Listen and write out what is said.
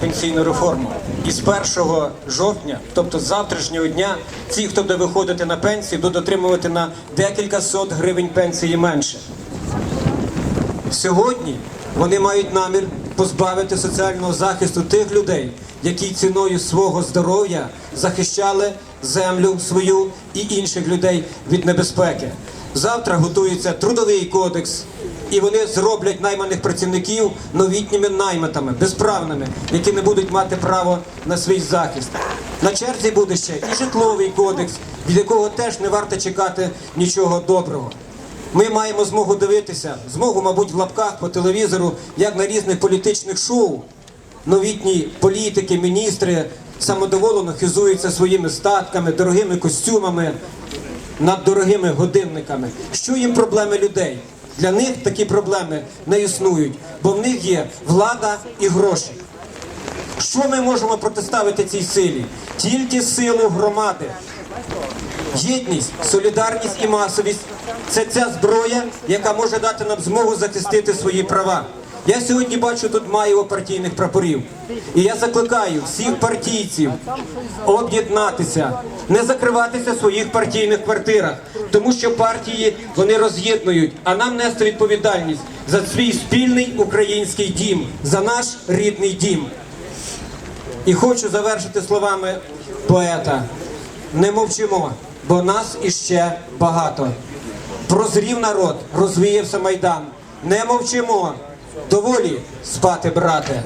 пенсійну реформу. І з 1 жовтня, тобто з завтрашнього дня, ті, хто буде виходити на пенсію, будуть отримувати на декілька сот гривень пенсії менше. Сьогодні вони мають намір позбавити соціального захисту тих людей, які ціною свого здоров'я захищали землю свою і інших людей від небезпеки. Завтра готується трудовий кодекс, і вони зроблять найманих працівників новітніми найматами, безправними, які не будуть мати право на свій захист. На черзі буде ще і житловий кодекс, від якого теж не варто чекати нічого доброго. Ми маємо змогу дивитися, змогу, мабуть, в лапках по телевізору, як на різних політичних шоу. Новітні політики, міністри самодоволено хизуються своїми статками, дорогими костюмами, над дорогими годинниками. Що їм проблеми людей? Для них такі проблеми не існують, бо в них є влада і гроші. Що ми можемо протиставити цій силі? Тільки силу громади. Єдність, солідарність і масовість це ця зброя, яка може дати нам змогу захистити свої права. Я сьогодні бачу тут маємо партійних прапорів. І я закликаю всіх партійців об'єднатися, не закриватися в своїх партійних квартирах, тому що партії вони роз'єднують, а нам нести відповідальність за свій спільний український дім, за наш рідний дім. І хочу завершити словами поета. Не мовчимо, бо нас іще багато. Прозрів народ, розвіявся майдан. Не мовчимо. Доволі спати, брате.